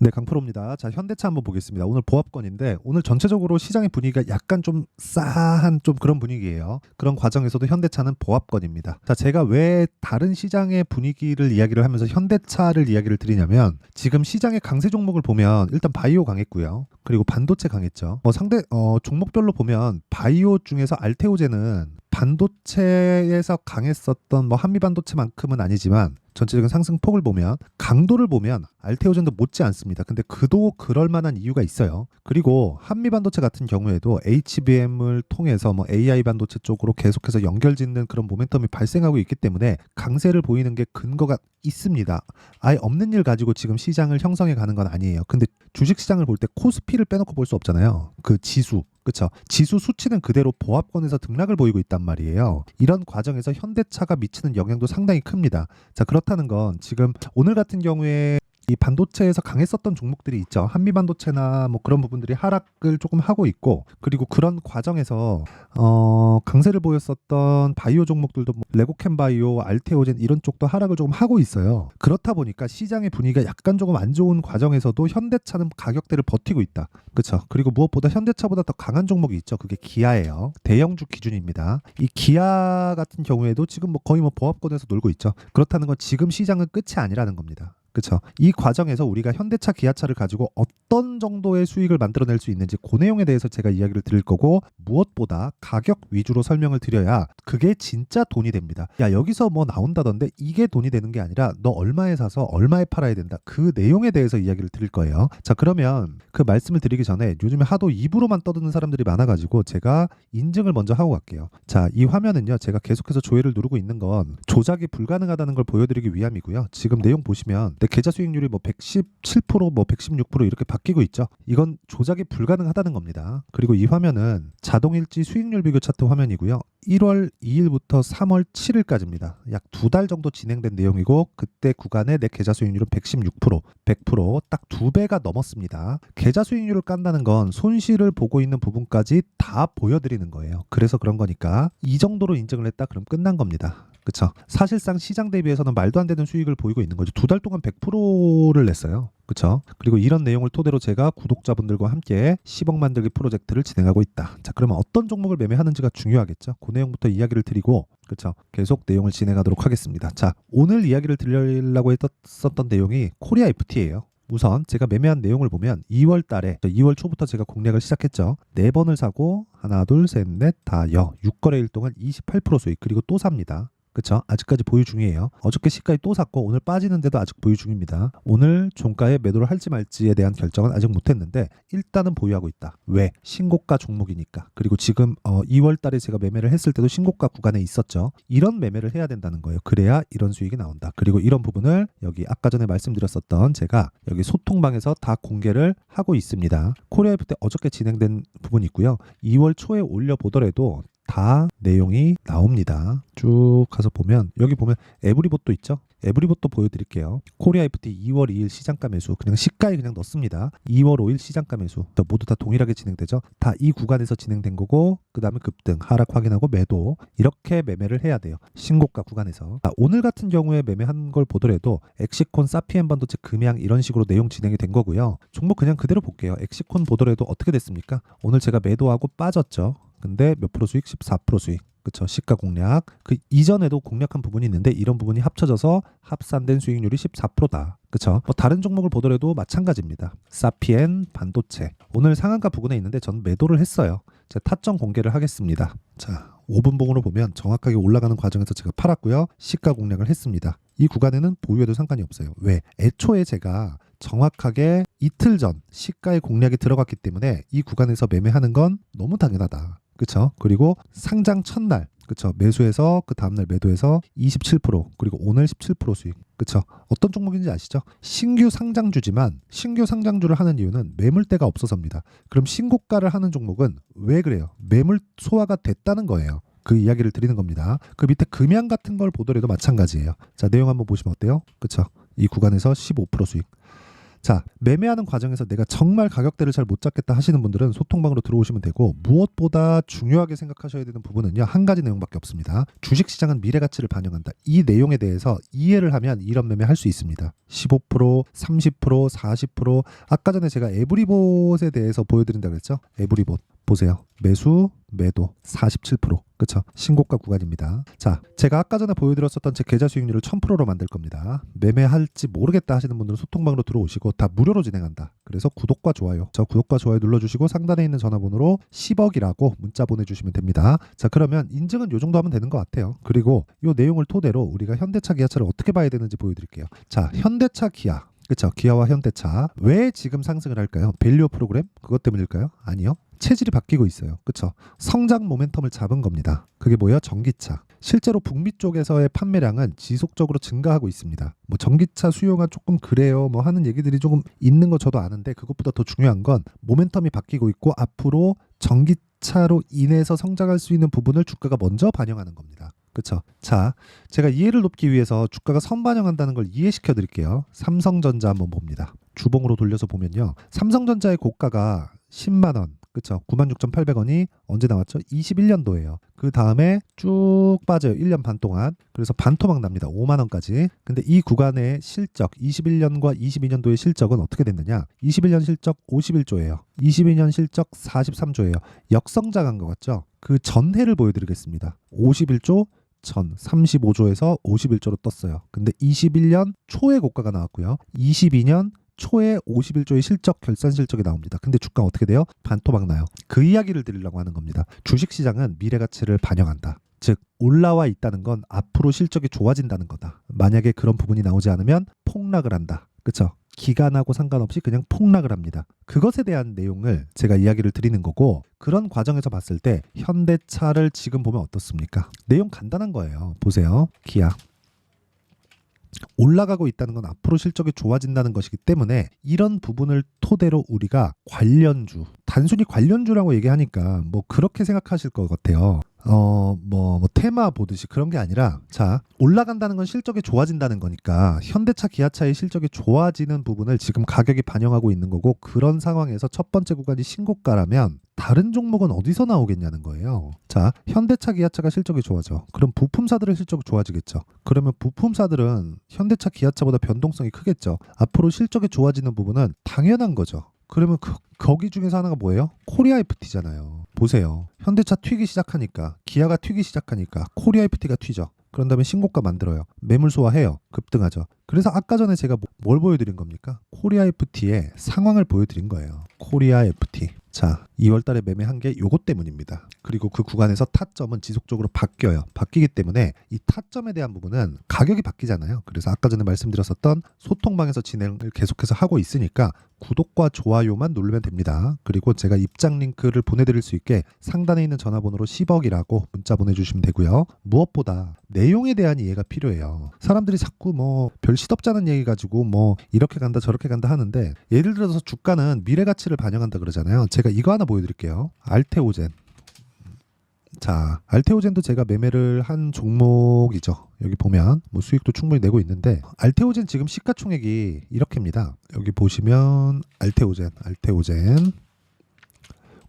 네, 강프로입니다. 자, 현대차 한번 보겠습니다. 오늘 보합권인데 오늘 전체적으로 시장의 분위기가 약간 좀 싸한 좀 그런 분위기예요. 그런 과정에서도 현대차는 보합권입니다. 자, 제가 왜 다른 시장의 분위기를 이야기를 하면서 현대차를 이야기를 드리냐면 지금 시장의 강세 종목을 보면 일단 바이오 강했고요. 그리고 반도체 강했죠. 뭐 상대 어, 종목별로 보면 바이오 중에서 알테오제는 반도체에서 강했었던 뭐 한미 반도체만큼은 아니지만 전체적인 상승폭을 보면 강도를 보면 알테오젠도 못지 않습니다. 근데 그도 그럴 만한 이유가 있어요. 그리고 한미 반도체 같은 경우에도 HBM을 통해서 뭐 AI 반도체 쪽으로 계속해서 연결짓는 그런 모멘텀이 발생하고 있기 때문에 강세를 보이는 게 근거가 있습니다. 아예 없는 일 가지고 지금 시장을 형성해 가는 건 아니에요. 근데 주식 시장을 볼 때 코스피를 빼놓고 볼 수 없잖아요. 그 지수. 그렇죠. 지수 수치는 그대로 보합권에서 등락을 보이고 있단 말이에요. 이런 과정에서 현대차가 미치는 영향도 상당히 큽니다. 자, 그렇다는 건 지금 오늘 같은 경우에 이 반도체에서 강했었던 종목들이 있죠. 한미 반도체나 뭐 그런 부분들이 하락을 조금 하고 있고 그리고 그런 과정에서 어 강세를 보였었던 바이오 종목들도 뭐 레고캠 바이오, 알테오젠 이런 쪽도 하락을 조금 하고 있어요. 그렇다 보니까 시장의 분위기가 약간 조금 안 좋은 과정에서도 현대차는 가격대를 버티고 있다. 그렇죠. 그리고 무엇보다 현대차보다 더 강한 종목이 있죠. 그게 기아예요. 대형주 기준입니다. 이 기아 같은 경우에도 지금 뭐 거의 뭐 보합권에서 놀고 있죠. 그렇다는 건 지금 시장은 끝이 아니라는 겁니다. 그렇죠. 이 과정에서 우리가 현대차, 기아차를 가지고 어떤 정도의 수익을 만들어낼 수 있는지 그 내용에 대해서 제가 이야기를 드릴 거고 무엇보다 가격 위주로 설명을 드려야 그게 진짜 돈이 됩니다. 야 여기서 뭐 나온다던데 이게 돈이 되는 게 아니라 너 얼마에 사서 얼마에 팔아야 된다. 그 내용에 대해서 이야기를 드릴 거예요. 자 그러면 그 말씀을 드리기 전에 요즘에 하도 입으로만 떠드는 사람들이 많아가지고 제가 인증을 먼저 하고 갈게요. 자 이 화면은요 제가 계속해서 조회를 누르고 있는 건 조작이 불가능하다는 걸 보여드리기 위함이고요. 지금 내용 보시면 내 계좌 수익률이 뭐 117%뭐 116% 이렇게 바뀌고 있죠. 이건 조작이 불가능하다는 겁니다. 그리고 이 화면은 자동일지 수익률 비교 차트 화면이고요. 1월 2일부터 3월 7일까지입니다. 약 두 달 정도 진행된 내용이고 그때 구간의 내 계좌 수익률은 116%, 100%딱 두 배가 넘었습니다. 계좌 수익률을 깐다는 건 손실을 보고 있는 부분까지 다 보여드리는 거예요. 그래서 그런 거니까 이 정도로 인정을 했다 그럼 끝난 겁니다. 그렇죠. 사실상 시장 대비해서는 말도 안 되는 수익을 보이고 있는 거죠. 두 달 동안 100%를 냈어요. 그렇죠. 그리고 이런 내용을 토대로 제가 구독자분들과 함께 10억 만들기 프로젝트를 진행하고 있다. 자, 그러면 어떤 종목을 매매하는지가 중요하겠죠. 그 내용부터 이야기를 드리고 그렇죠. 계속 내용을 진행하도록 하겠습니다. 자, 오늘 이야기를 드리려고 했었던 내용이 코리아 FT예요. 우선 제가 매매한 내용을 보면 2월 달에 2월 초부터 제가 공략을 시작했죠. 네 번을 사고 하나 둘 셋 넷 다 여 6거래일 동안 28% 수익 그리고 또 삽니다. 그쵸? 아직까지 보유 중이에요. 어저께 시가에 또 샀고 오늘 빠지는데도 아직 보유 중입니다. 오늘 종가에 매도를 할지 말지에 대한 결정은 아직 못했는데 일단은 보유하고 있다. 왜? 신고가 종목이니까. 그리고 지금 어, 2월 달에 제가 매매를 했을 때도 신고가 구간에 있었죠. 이런 매매를 해야 된다는 거예요. 그래야 이런 수익이 나온다. 그리고 이런 부분을 여기 아까 전에 말씀드렸었던 제가 여기 소통방에서 다 공개를 하고 있습니다. 코리아F 때 어저께 진행된 부분이 있고요. 2월 초에 올려보더라도 다 내용이 나옵니다. 쭉 가서 보면 여기 보면 에브리봇도 있죠. 에브리봇도 보여드릴게요. 코리아 FT 2월 2일 시장가 매수 그냥 시가에 그냥 넣습니다. 2월 5일 시장가 매수 모두 다 동일하게 진행되죠. 다 이 구간에서 진행된 거고 그 다음에 급등 하락 확인하고 매도 이렇게 매매를 해야 돼요. 신고가 구간에서 아, 오늘 같은 경우에 매매한 걸 보더라도 엑시콘, 사피엔 반도체, 금양 이런 식으로 내용 진행이 된 거고요. 종목 그냥 그대로 볼게요. 엑시콘 보더라도 어떻게 됐습니까? 오늘 제가 매도하고 빠졌죠. 근데 몇 프로 수익? 14% 수익. 그쵸? 시가 공략. 그 이전에도 공략한 부분이 있는데 이런 부분이 합쳐져서 합산된 수익률이 14%다. 그쵸? 뭐 다른 종목을 보더라도 마찬가지입니다. 사피엔 반도체. 오늘 상한가 부근에 있는데 전 매도를 했어요. 제 타점 공개를 하겠습니다. 자 5분 봉으로 보면 정확하게 올라가는 과정에서 제가 팔았고요. 시가 공략을 했습니다. 이 구간에는 보유해도 상관이 없어요. 왜? 애초에 제가 정확하게 이틀 전 시가의 공략이 들어갔기 때문에 이 구간에서 매매하는 건 너무 당연하다 그쵸? 그리고 상장 첫날, 그쵸? 매수해서 그 다음날 매도해서 27% 그리고 오늘 17% 수익. 그쵸? 어떤 종목인지 아시죠? 신규 상장주지만 신규 상장주를 하는 이유는 매물대가 없어서입니다. 그럼 신고가를 하는 종목은 왜 그래요? 매물 소화가 됐다는 거예요. 그 이야기를 드리는 겁니다. 그 밑에 금양 같은 걸 보더라도 마찬가지예요. 자, 내용 한번 보시면 어때요? 그쵸? 이 구간에서 15% 수익. 자, 매매하는 과정에서 내가 정말 가격대를 잘 못 잡겠다 하시는 분들은 소통방으로 들어오시면 되고 무엇보다 중요하게 생각하셔야 되는 부분은요. 한 가지 내용밖에 없습니다. 주식 시장은 미래 가치를 반영한다. 이 내용에 대해서 이해를 하면 이런 매매 할 수 있습니다. 15%, 30%, 40% 아까 전에 제가 에브리봇에 대해서 보여드린다고 했죠. 에브리봇 보세요. 매수, 매도 47%. 그쵸? 신고가 구간입니다. 자, 제가 아까 전에 보여드렸었던 제 계좌 수익률을 1000%로 만들 겁니다. 매매할지 모르겠다 하시는 분들은 소통방으로 들어오시고 다 무료로 진행한다. 그래서 구독과 좋아요. 저 구독과 좋아요 눌러주시고 상단에 있는 전화번호로 10억이라고 문자 보내주시면 됩니다. 자, 그러면 인증은 요 정도 하면 되는 것 같아요. 그리고 요 내용을 토대로 우리가 현대차, 기아차를 어떻게 봐야 되는지 보여드릴게요. 자, 현대차, 기아. 그쵸? 기아와 현대차. 왜 지금 상승을 할까요? 밸류 프로그램? 그것 때문일까요? 아니요. 체질이 바뀌고 있어요. 그쵸? 성장 모멘텀을 잡은 겁니다. 그게 뭐예요? 전기차. 실제로 북미 쪽에서의 판매량은 지속적으로 증가하고 있습니다. 뭐 전기차 수요가 조금 그래요. 뭐 하는 얘기들이 조금 있는 거 저도 아는데 그것보다 더 중요한 건 모멘텀이 바뀌고 있고 앞으로 전기차로 인해서 성장할 수 있는 부분을 주가가 먼저 반영하는 겁니다. 그렇죠. 자, 제가 이해를 돕기 위해서 주가가 선반영한다는 걸 이해시켜 드릴게요. 삼성전자 한번 봅니다. 주봉으로 돌려서 보면요. 삼성전자의 고가가 10만 원. 그쵸. 96,800원이 언제 나왔죠? 21년도예요. 그 다음에 쭉 빠져요. 1년 반 동안. 그래서 반토막 납니다. 5만 원까지. 근데 이 구간의 실적, 21년과 22년도의 실적은 어떻게 됐느냐? 21년 실적 51조예요. 22년 실적 43조예요. 역성장한 것 같죠? 그 전해를 보여드리겠습니다. 51조 전 35조에서 51조로 떴어요. 근데 21년 초에 고가가 나왔고요. 22년 초에 51조의 실적 결산 실적이 나옵니다. 근데 주가 어떻게 돼요? 반토막 나요. 그 이야기를 드리려고 하는 겁니다. 주식 시장은 미래 가치를 반영한다. 즉 올라와 있다는 건 앞으로 실적이 좋아진다는 거다. 만약에 그런 부분이 나오지 않으면 폭락을 한다. 그렇죠? 기간하고 상관없이 그냥 폭락을 합니다. 그것에 대한 내용을 제가 이야기를 드리는 거고 그런 과정에서 봤을 때 현대차를 지금 보면 어떻습니까? 내용 간단한 거예요. 보세요. 기아 올라가고 있다는 건 앞으로 실적이 좋아진다는 것이기 때문에 이런 부분을 토대로 우리가 관련주 단순히 관련주라고 얘기하니까 뭐 그렇게 생각하실 것 같아요. 어, 뭐, 뭐, 테마 보듯이 그런 게 아니라, 자, 올라간다는 건 실적이 좋아진다는 거니까, 현대차, 기아차의 실적이 좋아지는 부분을 지금 가격이 반영하고 있는 거고, 그런 상황에서 첫 번째 구간이 신고가라면, 다른 종목은 어디서 나오겠냐는 거예요. 자, 현대차, 기아차가 실적이 좋아져. 그럼 부품사들의 실적이 좋아지겠죠. 그러면 부품사들은 현대차, 기아차보다 변동성이 크겠죠. 앞으로 실적이 좋아지는 부분은 당연한 거죠. 그러면 그, 거기 중에서 하나가 뭐예요? 코리아 FT잖아요. 보세요. 현대차 튀기 시작하니까 기아가 튀기 시작하니까 코리아 FT가 튀죠. 그런 다음에 신고가 만들어요. 매물 소화해요. 급등하죠. 그래서 아까 전에 제가 뭐- 뭘 보여드린 겁니까? 코리아 FT의 상황을 보여드린 거예요. 코리아 FT. 자, 2월 달에 매매한 게 요것 때문입니다. 그리고 그 구간에서 타점은 지속적으로 바뀌어요. 바뀌기 때문에 이 타점에 대한 부분은 가격이 바뀌잖아요. 그래서 아까 전에 말씀드렸었던 소통방에서 진행을 계속해서 하고 있으니까 구독과 좋아요만 누르면 됩니다. 그리고 제가 입장 링크를 보내드릴 수 있게 상단에 있는 전화번호로 10억이라고 문자 보내주시면 되고요. 무엇보다 내용에 대한 이해가 필요해요. 사람들이 자꾸 뭐 별 시덥잖은 얘기 가지고 뭐 이렇게 간다 저렇게 간다 하는데 예를 들어서 주가는 미래 가치를 반영한다 그러잖아요. 제가 이거 하나 보여드릴게요. 알테오젠. 자, 알테오젠도 제가 매매를 한 종목이죠. 여기 보면 뭐 수익도 충분히 내고 있는데 알테오젠 지금 시가총액이 이렇게입니다. 여기 보시면 알테오젠, 알테오젠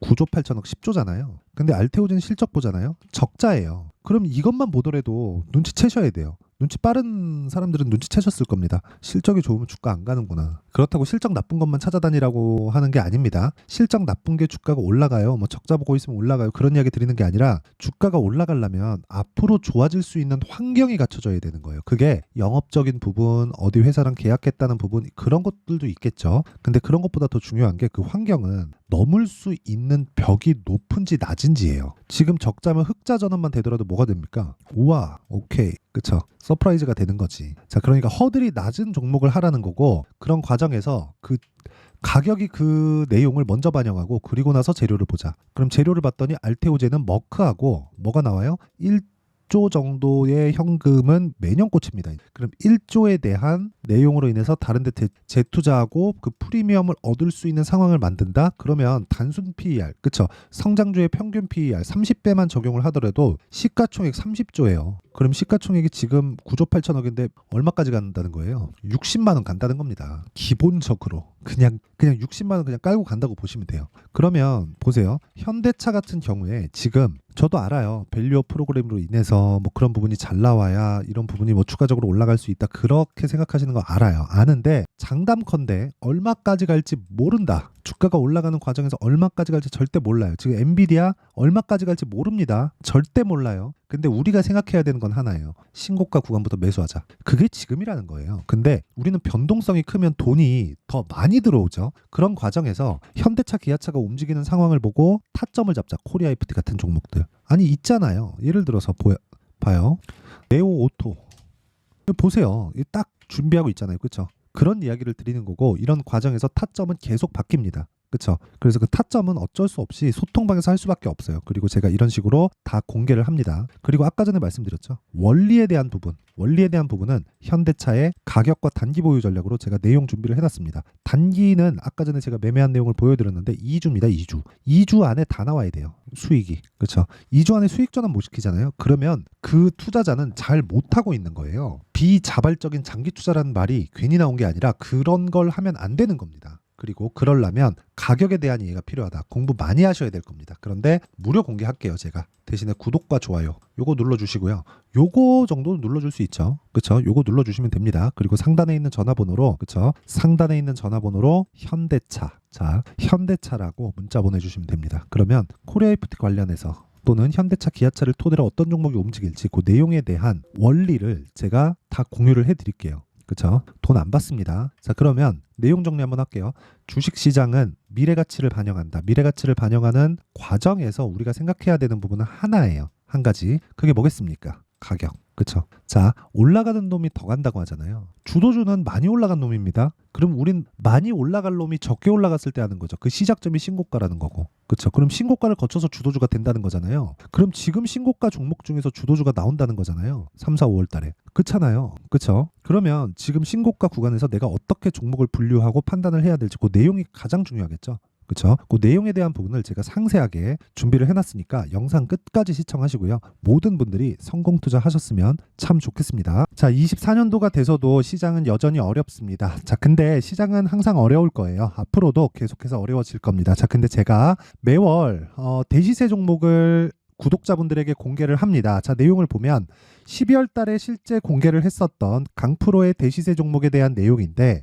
9조 8천억 10조잖아요. 근데 알테오젠 실적 보잖아요. 적자예요. 그럼 이것만 보더라도 눈치채셔야 돼요. 눈치 빠른 사람들은 눈치채셨을 겁니다. 실적이 좋으면 주가 안 가는구나. 그렇다고 실적 나쁜 것만 찾아다니라고 하는 게 아닙니다. 실적 나쁜 게 주가가 올라가요. 뭐 적자 보고 있으면 올라가요. 그런 이야기 드리는 게 아니라 주가가 올라가려면 앞으로 좋아질 수 있는 환경이 갖춰져야 되는 거예요. 그게 영업적인 부분, 어디 회사랑 계약했다는 부분 그런 것들도 있겠죠. 근데 그런 것보다 더 중요한 게 그 환경은 넘을 수 있는 벽이 높은지 낮은지예요. 지금 적자면 흑자 전환만 되더라도 뭐가 됩니까? 우와, 오케이, 그쵸? 서프라이즈가 되는 거지. 자, 그러니까 허들이 낮은 종목을 하라는 거고 그런 과정에서 그 가격이 그 내용을 먼저 반영하고 그리고 나서 재료를 보자. 그럼 재료를 봤더니 알테오제는 머크하고 뭐가 나와요? 1조 정도의 현금은 매년 꽂힙니다. 그럼 1조에 대한 내용으로 인해서 다른 데 재- 재투자하고 그 프리미엄을 얻을 수 있는 상황을 만든다? 그러면 단순 PER, 그쵸? 성장주의 평균 PER 30배만 적용을 하더라도 시가총액 30조예요. 그럼 시가총액이 지금 9조 8천억인데 얼마까지 간다는 거예요? 60만 원 간다는 겁니다. 기본적으로 그냥 그냥 60만 원 그냥 깔고 간다고 보시면 돼요. 그러면 보세요. 현대차 같은 경우에 지금 저도 알아요. 밸류업 프로그램으로 인해서 뭐 그런 부분이 잘 나와야 이런 부분이 뭐 추가적으로 올라갈 수 있다. 그렇게 생각하시는 거 알아요. 아는데 장담컨대 얼마까지 갈지 모른다. 주가가 올라가는 과정에서 얼마까지 갈지 절대 몰라요. 지금 엔비디아 얼마까지 갈지 모릅니다. 절대 몰라요. 근데 우리가 생각해야 되는 건 하나예요. 신고가 구간부터 매수하자. 그게 지금이라는 거예요. 근데 우리는 변동성이 크면 돈이 더 많이 들어오죠. 그런 과정에서 현대차, 기아차가 움직이는 상황을 보고 타점을 잡자. 코리아 FT 같은 종목들. 아니 있잖아요. 예를 들어서 보여 봐요. 네오 오토. 보세요. 이딱 준비하고 있잖아요. 그렇죠? 그런 이야기를 드리는 거고 이런 과정에서 타점은 계속 바뀝니다. 그렇죠? 그래서 그 타점은 어쩔 수 없이 소통방에서 할 수밖에 없어요. 그리고 제가 이런 식으로 다 공개를 합니다. 그리고 아까 전에 말씀드렸죠. 원리에 대한 부분, 원리에 대한 부분은 현대차의 가격과 단기 보유 전략으로 제가 내용 준비를 해놨습니다. 단기는 아까 전에 제가 매매한 내용을 보여드렸는데 2주입니다. 2주. 2주 안에 다 나와야 돼요. 수익이. 그렇죠? 2주 안에 수익 전환 못 시키잖아요. 그러면 그 투자자는 잘 못하고 있는 거예요. 비자발적인 장기 투자라는 말이 괜히 나온 게 아니라 그런 걸 하면 안 되는 겁니다. 그리고 그러려면 가격에 대한 이해가 필요하다. 공부 많이 하셔야 될 겁니다. 그런데 무료 공개할게요, 제가. 대신에 구독과 좋아요 요거 눌러 주시고요. 요거 정도는 눌러 줄 수 있죠. 그쵸 요거 눌러 주시면 됩니다. 그리고 상단에 있는 전화번호로 그쵸 상단에 있는 전화번호로 현대차 자, 현대차라고 문자 보내 주시면 됩니다. 그러면 코리아 FT 관련해서 또는 현대차, 기아차를 토대로 어떤 종목이 움직일지 그 내용에 대한 원리를 제가 다 공유를 해 드릴게요. 그쵸? 돈안 받습니다. 자, 그러면 내용 정리 한번 할게요. 주식 시장은 미래 가치를 반영한다. 미래 가치를 반영하는 과정에서 우리가 생각해야 되는 부분은 하나예요. 한 가지. 그게 뭐겠습니까? 가격. 그쵸? 자, 올라가는 놈이 더 간다고 하잖아요. 주도주는 많이 올라간 놈입니다. 그럼 우린 많이 올라갈 놈이 적게 올라갔을 때 하는 거죠. 그 시작점이 신고가라는 거고. 그쵸? 그럼 신고가를 거쳐서 주도주가 된다는 거잖아요. 그럼 지금 신고가 종목 중에서 주도주가 나온다는 거잖아요. 3, 4, 5월 달에. 그렇잖아요. 그쵸? 그러면 지금 신고가 구간에서 내가 어떻게 종목을 분류하고 판단을 해야 될지 그 내용이 가장 중요하겠죠. 그쵸? 그 내용에 대한 부분을 제가 상세하게 준비를 해놨으니까 영상 끝까지 시청하시고요. 모든 분들이 성공 투자하셨으면 참 좋겠습니다. 자, 24년도가 돼서도 시장은 여전히 어렵습니다. 자, 근데 시장은 항상 어려울 거예요. 앞으로도 계속해서 어려워질 겁니다. 자, 근데 제가 매월 어, 대시세 종목을 구독자분들에게 공개를 합니다. 자, 내용을 보면 12월 달에 실제 공개를 했었던 강프로의 대시세 종목에 대한 내용인데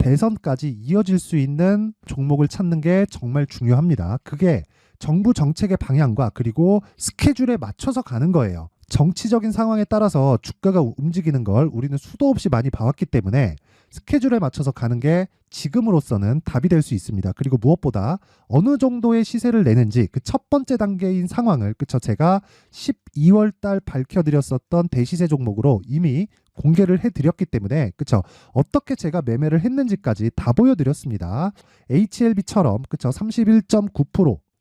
대선까지 이어질 수 있는 종목을 찾는 게 정말 중요합니다. 그게 정부 정책의 방향과 그리고 스케줄에 맞춰서 가는 거예요. 정치적인 상황에 따라서 주가가 움직이는 걸 우리는 수도 없이 많이 봐왔기 때문에 스케줄에 맞춰서 가는 게 지금으로서는 답이 될 수 있습니다. 그리고 무엇보다 어느 정도의 시세를 내는지 그 첫 번째 단계인 상황을 그쵸 제가 12월 달 밝혀드렸었던 대시세 종목으로 이미 공개를 해드렸기 때문에 그쵸 어떻게 제가 매매를 했는지까지 다 보여드렸습니다. HLB처럼 그쵸 31.9%